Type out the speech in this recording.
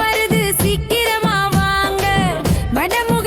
வருது சீக்கிரமா வாங்க. வடமு